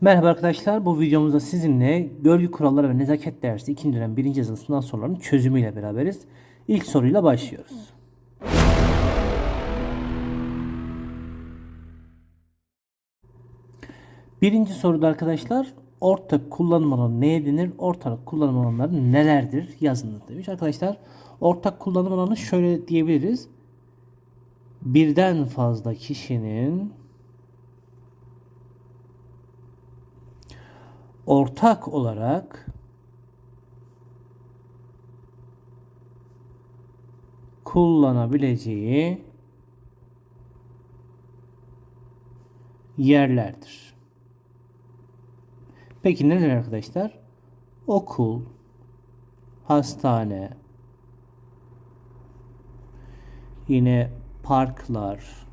Merhaba arkadaşlar. Bu videomuzda sizinle görgü kuralları ve nezaket dersi 2. dönem 1. yazılı sınav sorularının çözümüyle beraberiz. İlk soruyla başlıyoruz. Birinci soruda arkadaşlar ortak kullanım alanı neye denir? Ortak kullanım alanları nelerdir? Yazınız demiş. Arkadaşlar ortak kullanım alanı şöyle diyebiliriz. Birden fazla kişinin ortak olarak kullanabileceği yerlerdir. Peki neler arkadaşlar? Okul, hastane, yine parklar,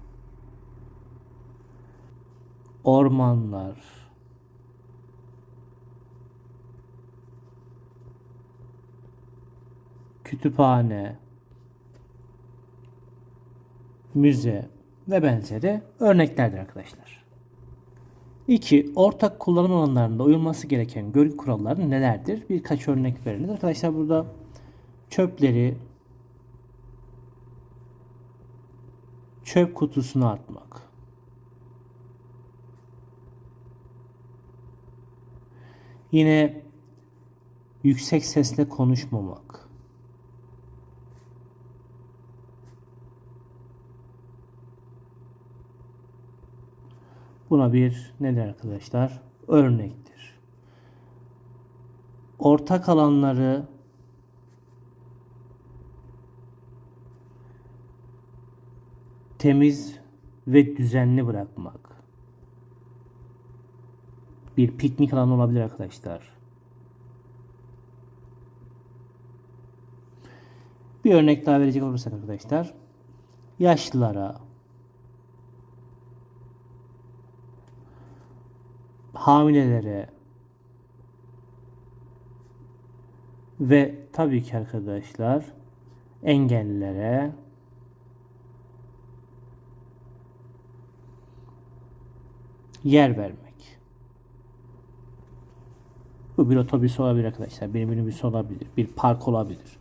ormanlar, kütüphane, müze ve benzeri örneklerdir arkadaşlar. 2. Ortak kullanım alanlarında uyulması gereken görgü kuralları nelerdir? Birkaç örnek veriniz. Arkadaşlar burada çöpleri çöp kutusuna atmak. Yine yüksek sesle konuşmamak. Buna bir nedir arkadaşlar? Örnektir. Ortak alanları temiz ve düzenli bırakmak. Bir piknik alanı olabilir arkadaşlar. Bir örnek daha verecek olursak arkadaşlar. Yaşlılara, hamilelere ve tabii ki arkadaşlar engellilere yer vermek. Bu bir otobüs olabilir arkadaşlar. Bir minibüs olabilir. Bir park olabilir.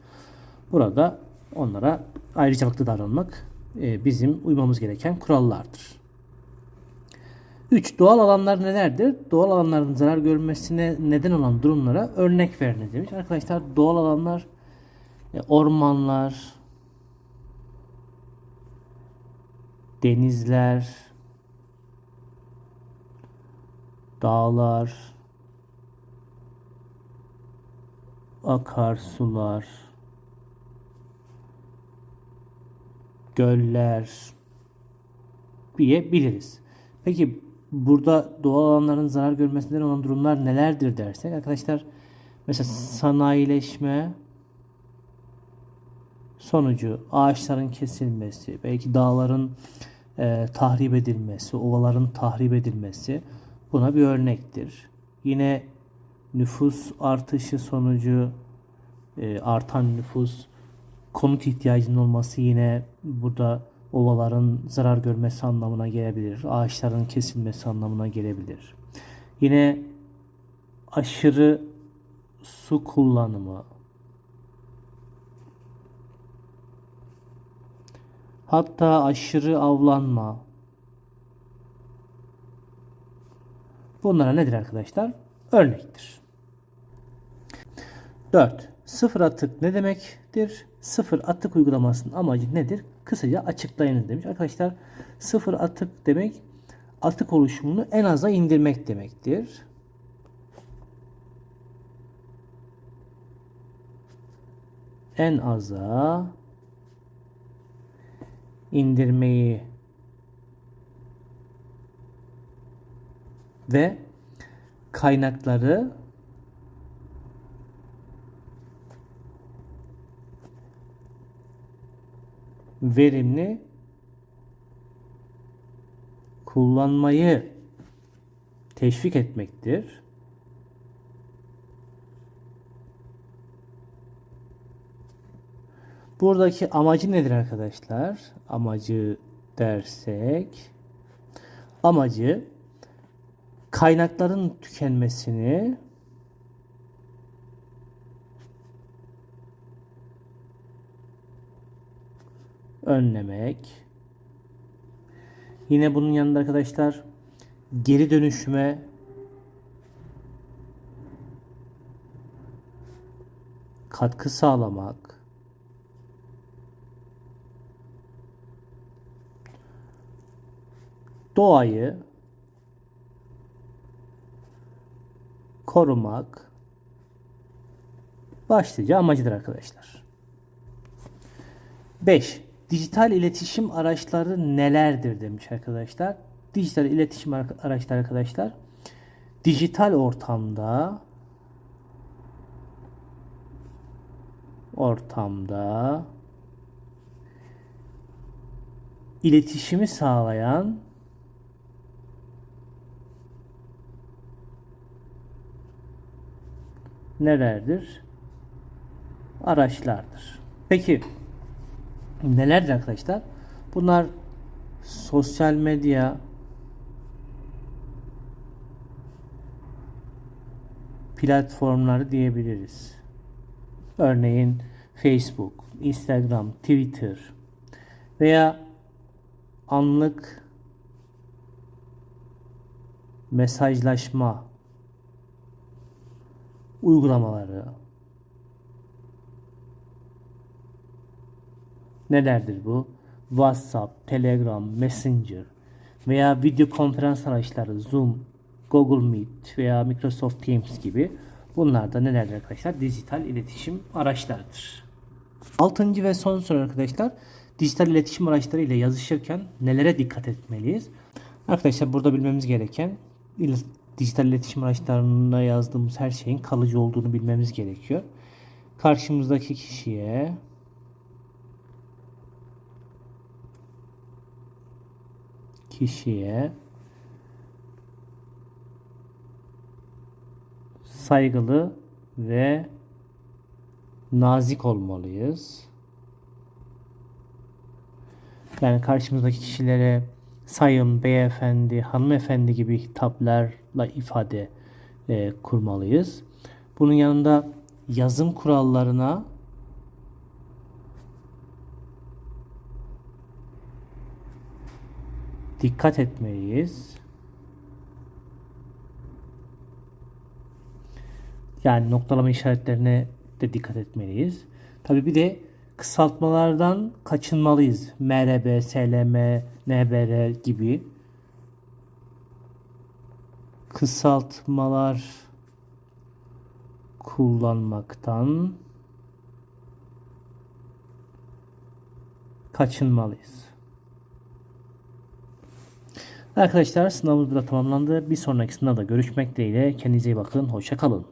Burada onlara ayrıcalıklı davranmak e, bizim uymamız gereken kurallardır. 3. Doğal alanlar nelerdir? Doğal alanların zarar görmesine neden olan durumlara örnek veriniz demiş. Arkadaşlar doğal alanlar e, ormanlar, denizler, dağlar, akarsular, göller diyebiliriz. Peki burada doğal alanların zarar görmesinden olan durumlar nelerdir dersek arkadaşlar mesela sanayileşme sonucu ağaçların kesilmesi, belki dağların e, tahrip edilmesi, ovaların tahrip edilmesi buna bir örnektir. Yine nüfus artışı sonucu e, artan nüfus, konut ihtiyacının olması yine burada ovaların zarar görmesi anlamına gelebilir. Ağaçların kesilmesi anlamına gelebilir. Yine aşırı su kullanımı, hatta aşırı avlanma. Bunlara nedir arkadaşlar? Örnektir. 4. Sıfır atık ne demektir? Sıfır atık uygulamasının amacı nedir? Kısaca açıklayınız demiş. Arkadaşlar sıfır atık demek atık oluşumunu en aza indirmek demektir. En aza indirmeyi ve kaynakları verimli kullanmayı teşvik etmektir. Buradaki amacı nedir arkadaşlar? Amacı dersek amacı kaynakların tükenmesini önlemek. Yine bunun yanında arkadaşlar geri dönüşüme katkı sağlamak. Doğayı korumak başlıca amacıdır arkadaşlar. 5. Dijital iletişim araçları nelerdir demiş arkadaşlar. Dijital iletişim ar- araçları arkadaşlar dijital ortamda ortamda iletişimi sağlayan nelerdir? Araçlardır. Peki nelerdir arkadaşlar? Bunlar sosyal medya, platformları diyebiliriz. Örneğin Facebook, Instagram, Twitter veya anlık mesajlaşma uygulamaları nelerdir bu? WhatsApp, Telegram, Messenger veya video konferans araçları Zoom, Google Meet veya Microsoft Teams gibi bunlar da nelerdir arkadaşlar? Dijital iletişim araçlarıdır. Altıncı ve son soru arkadaşlar. Dijital iletişim araçları ile yazışırken nelere dikkat etmeliyiz? Arkadaşlar burada bilmemiz gereken dijital iletişim araçlarında yazdığımız her şeyin kalıcı olduğunu bilmemiz gerekiyor. Karşımızdaki kişiye kişiye saygılı ve nazik olmalıyız. Yani karşımızdaki kişilere sayın, beyefendi, hanımefendi gibi hitaplarla ifade e, kurmalıyız. Bunun yanında yazım kurallarına dikkat etmeliyiz. Yani noktalama işaretlerine de dikkat etmeliyiz. Tabii bir de kısaltmalardan kaçınmalıyız. MRB, SLM, NBR gibi kısaltmalar kullanmaktan kaçınmalıyız. Arkadaşlar sınavımız burada tamamlandı. Bir sonraki sınavda görüşmek dileğiyle. Kendinize iyi bakın. Hoşça kalın.